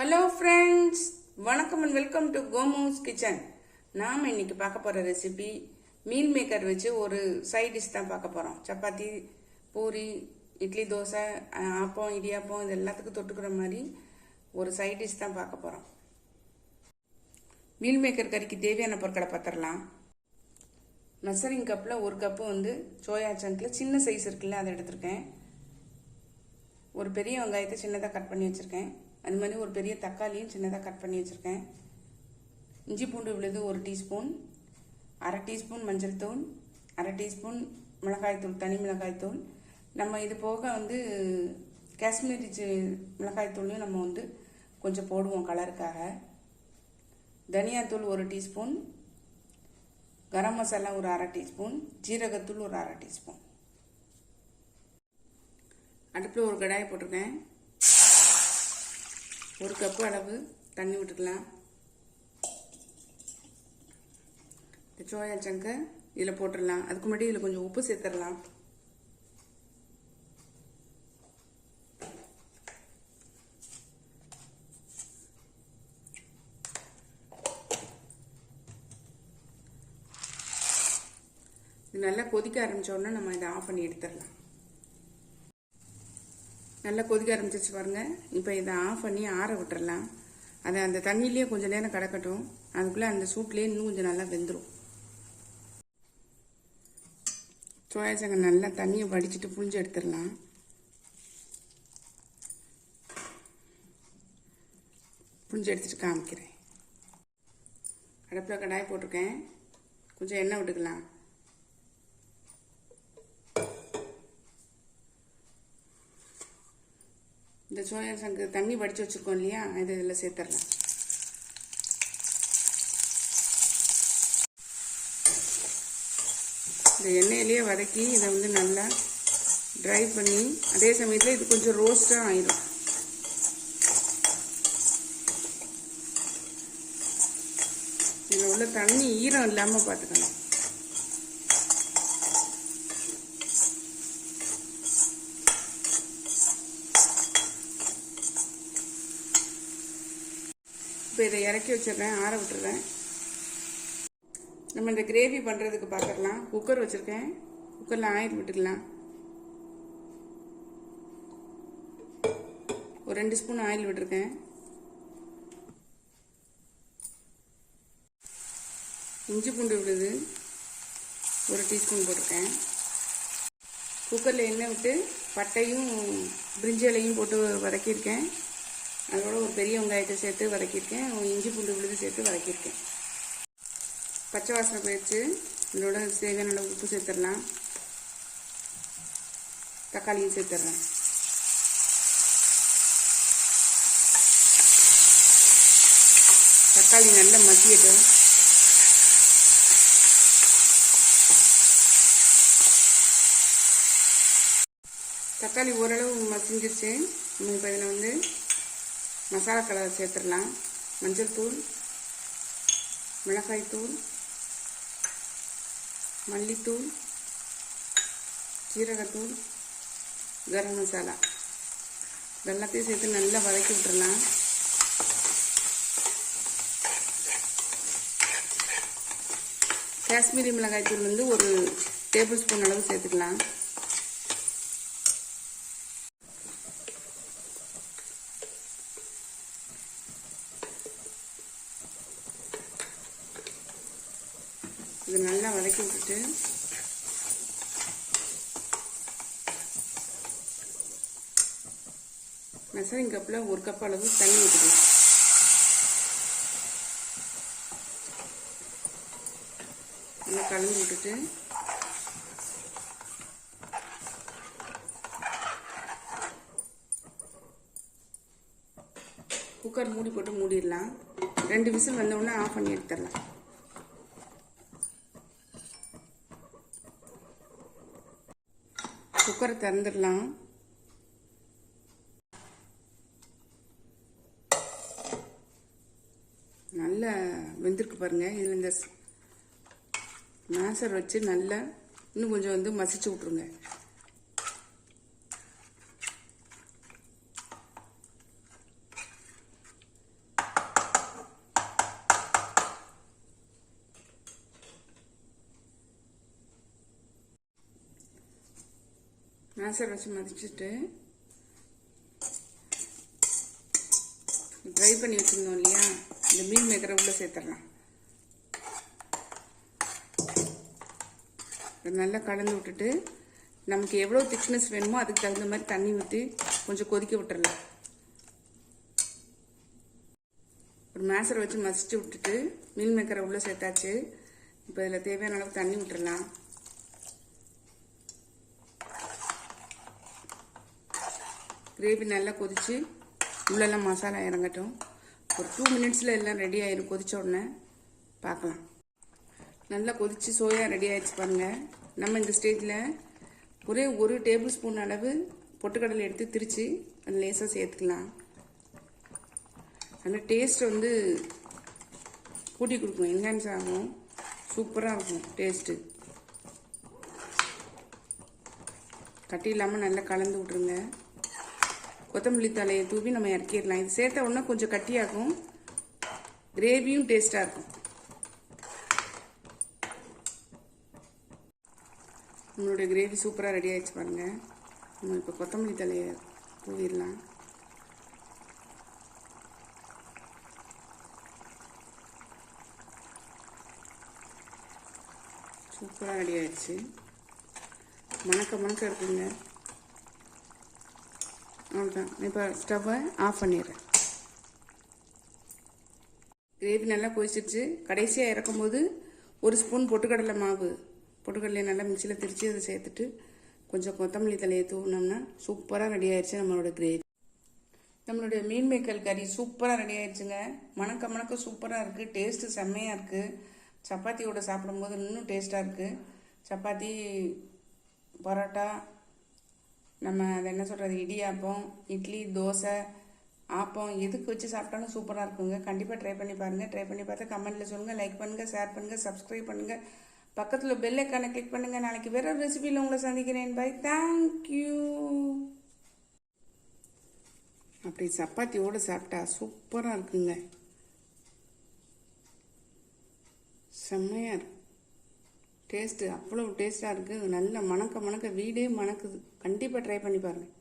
Hello friends வணக்கம் and welcome to Komo's kitchen நாம் இன்னைக்கு பார்க்க போகிற ரெசிபி மீல் மேக்கர் வச்சு ஒரு சைட் டிஷ் தான் பார்க்க போகிறோம் சப்பாத்தி பூரி இட்லி தோசை ஆப்பம் இடியாப்பம் இது எல்லாத்துக்கும் தொட்டுக்கிற மாதிரி ஒரு சைட் டிஷ் தான் பார்க்க போகிறோம் மீல் மேக்கர் கறிக்கு தேவையான பொருட்களை பார்த்துடலாம். மெசரிங் கப்பில் ஒரு கப்பு வந்து சோயா சங்கில் சின்ன சைஸ் இருக்குல்ல அதை எடுத்திருக்கேன். ஒரு பெரிய வெங்காயத்தை சின்னதாக கட் பண்ணி வச்சுருக்கேன். அது மாதிரி ஒரு பெரிய தக்காளியும் சின்னதாக கட் பண்ணி வச்சுருக்கேன். இஞ்சி பூண்டு விழுது ஒரு டீஸ்பூன் அரை டீஸ்பூன் மஞ்சள் தூள் அரை டீஸ்பூன் மிளகாய்த்தூள் தனி மிளகாய்த்தூள் நம்ம இது போக வந்து காஷ்மீரி மிளகாய்த்தூளையும் நம்ம வந்து கொஞ்சம் போடுவோம் கலருக்காக. தனியாத்தூள் ஒரு டீஸ்பூன் கரம் மசாலா ஒரு அரை டீஸ்பூன் ஜீரகத்தூள் ஒரு அரை டீஸ்பூன். அடுப்பில் ஒரு கடாயை போட்டிருக்கேன். ஒரு கப்பு அளவு தண்ணி விட்டுக்கலாம் இந்த சோயா சங்கை இதில் போட்டுடலாம். அதுக்கு முன்னாடி இதில் கொஞ்சம் உப்பு சேர்த்துடலாம். இது நல்லா கொதிக்க ஆரம்பிச்ச உடனே நம்ம இதை ஆஃப் பண்ணி எடுத்துடலாம். நல்லா கொதிக்க ஆரம்பிச்சிச்சு பாருங்கள் இப்போ இதை ஆஃப் பண்ணி ஆற விட்டுறலாம். அதை அந்த தண்ணியிலேயே கொஞ்சம் நேரம் கிடக்கட்டும். அதுக்குள்ளே அந்த சூட்லேயே இன்னும் கொஞ்சம் நல்லா வெந்துடும் சோயா சங்கை நல்லா தண்ணியை வடிச்சிட்டு புளிஞ்சு எடுத்துடலாம். புளிஞ்சு எடுத்துட்டு காமிக்கிறேன். அடுப்பில் கடாய் போட்டிருக்கேன். கொஞ்சம் எண்ணெய் விட்டுக்கலாம். இந்த சோயா சங்கு தண்ணி வடித்து வச்சுருக்கோம் இல்லையா? இது இதில் சேர்த்துடலாம். இந்த எண்ணெயிலேயே வதக்கி இதை வந்து நல்லா ட்ரை பண்ணி அதே சமயத்தில் இது கொஞ்சம் ரோஸ்டாக ஆயிடும் இதில் உள்ள தண்ணி ஈரம் இல்லாமல் பார்த்துக்கணும் இப்போ இதை இறக்கி வச்சிடுறேன் ஆற விட்டுறேன். நம்ம இந்த கிரேவி பண்ணுறதுக்கு பார்த்துடலாம் குக்கர் வச்சுருக்கேன். குக்கரில் ஆயில் விட்டுக்கலாம். ஒரு ரெண்டு ஸ்பூன் ஆயில் விட்டுருக்கேன். இஞ்சி பூண்டு விடுது ஒரு டீஸ்பூன் போட்டிருக்கேன். குக்கரில் எண்ணெய் விட்டு பட்டையும் பிரிஞ்சி இலையும் போட்டு வதக்கியிருக்கேன். அதோட ஒரு பெரிய வெங்காயத்தை சேர்த்து வதக்கியிருக்கேன். இஞ்சி பூண்டு விழுது சேர்த்து வதக்கியிருக்கேன். பச்சை வாசனை போயிடுச்சு. இதோட சேவையான உப்பு சேர்த்துடலாம். தக்காளியும் சேர்த்துட்றேன் தக்காளி நல்லா மசியட்டும். தக்காளி ஓரளவு மசிஞ்சிருச்சு. நம்ம இப்போ இதில் வந்து மசாலா கலர் சேர்த்துடலாம். மஞ்சள் தூள் மிளகாய் தூள் மல்லித்தூள் ஜீரகத்தூள் கரம் மசாலா. இதெல்லாத்தையும் சேர்த்து நல்லா வதக்கி விட்டுடலாம் காஷ்மீரி மிளகாய் தூள் வந்து ஒரு டேபிள் ஸ்பூன் அளவு சேர்த்துக்கலாம். இது நல்லா வதக்கி விட்டுட்டு மெசரிங் கப்பில் ஒரு கப் அளவு தண்ணி ஊற்றுக்கணும். நல்லா கலந்து விட்டுட்டு குக்கர் மூடி போட்டு மூடிடலாம். ரெண்டு விசில் வந்த ஆஃப் பண்ணி எடுத்துடலாம். குக்கரை திறந்துடலாம் நல்லா வெந்திருக்கு பாருங்க. இதில் இந்த மேசர் வச்சு நல்லா இன்னும் கொஞ்சம் வந்து மசிச்சு விட்ருங்க மேசர் வச்சு மதிச்சுட்டு ட்ரை பண்ணி வச்சுருந்தோம் இல்லையா? இந்த மீன் மேக்கரை உள்ளே சேர்த்துடலாம். நல்லா கலந்து விட்டுட்டு நமக்கு எவ்வளோ திக்னஸ் வேணுமோ அதுக்கு தகுந்த மாதிரி தண்ணி ஊற்றி கொஞ்சம் கொதிக்க விட்டுறலாம். ஒரு மேசரை வச்சு மசிச்சு விட்டுட்டு மீன் மேக்கரை உள்ளே சேர்த்தாச்சு. இப்போ இதில் தேவையான அளவுக்கு தண்ணி விட்டுறலாம் கிரேவி நல்லா கொதிச்சு உள்ளெல்லாம் மசாலா இறங்கட்டும். ஒரு டூ மினிட்ஸில் எல்லாம் ரெடி ஆயிடும் கொதிச்ச உடனே பார்க்கலாம். நல்லா கொதிச்சு சோயா ரெடி ஆயிடுச்சு பாருங்கள் நம்ம இந்த ஸ்டேஜில் ஒரே ஒரு டேபிள் ஸ்பூன் அளவு பொட்டுக்கடலை எடுத்து திரித்து அது லேசாக சேர்த்துக்கலாம். நல்லா டேஸ்ட் வந்து கூட்டி கொடுக்கும். என்ஹான்ஸ் ஆகும். சூப்பராக இருக்கும் டேஸ்ட்டு கட்டி இல்லாமல் நல்லா கலந்து விட்ருங்க கொத்தமல்லி தலையை தூவி நம்ம இறக்கிடலாம். இது சேர்த்த உடனே கொஞ்சம் கட்டியாகும். கிரேவியும் டேஸ்ட்டாக இருக்கும். நம்மளுடைய கிரேவி சூப்பராக ரெடி ஆயிடுச்சு பாருங்கள் நம்ம இப்போ கொத்தமல்லி தலையை தூவிடலாம். சூப்பராக ரெடி ஆயிடுச்சு. மணக்க மணக்க இருக்குங்க. அவ்வளோதான் இப்போ ஸ்டவ்வை ஆஃப் பண்ணிடுறேன் கிரேவி நல்லா கொதிச்சிருச்சு. கடைசியாக இறக்கும்போது ஒரு ஸ்பூன் பொட்டுக்கடலை மாவு. பொட்டுக்கடலையை நல்லா மிக்சியில் திரித்து அதை சேர்த்துட்டு கொஞ்சம் கொத்தமல்லி தலையை தூவினோம்னா சூப்பராக ரெடி ஆயிடுச்சு நம்மளோட கிரேவி நம்மளுடைய மீன் மேக்கல் கறி சூப்பராக ரெடி ஆயிடுச்சுங்க மணக்க மணக்க சூப்பராக இருக்குது டேஸ்ட்டு செம்மையாக இருக்குது சப்பாத்தியோட சாப்பிடும்போது இன்னும் டேஸ்ட்டாக இருக்குது சப்பாத்தி பரோட்டா நம்ம அதை என்ன சொல்கிறது இடியாப்பம் இட்லி தோசை ஆப்பம் எதுக்கு வச்சு சாப்பிட்டாலும் சூப்பராக இருக்குங்க. கண்டிப்பாக ட்ரை பண்ணி பாருங்கள் ட்ரை பண்ணி பார்த்தா கமெண்ட்டில் சொல்லுங்கள் லைக் பண்ணுங்கள் ஷேர் பண்ணுங்கள் சப்ஸ்கிரைப் பண்ணுங்கள் பக்கத்தில் பெல் ஐக்கானை கிளிக் பண்ணுங்கள் நாளைக்கு வேற ஒரு ரெசிபியில் உங்களை சந்திக்கிறேன். பை தேங்க்யூ அப்படி சப்பாத்தியோடு சாப்பிட்டா சூப்பராக இருக்குங்க. செம்மையாக இருக்கு. டேஸ்ட்டு அவ்வளோ டேஸ்ட்டாக இருக்குது நல்ல மணக்க மணக்க வீடே மணக்குது. கண்டிப்பாக ட்ரை பண்ணி பாருங்கள்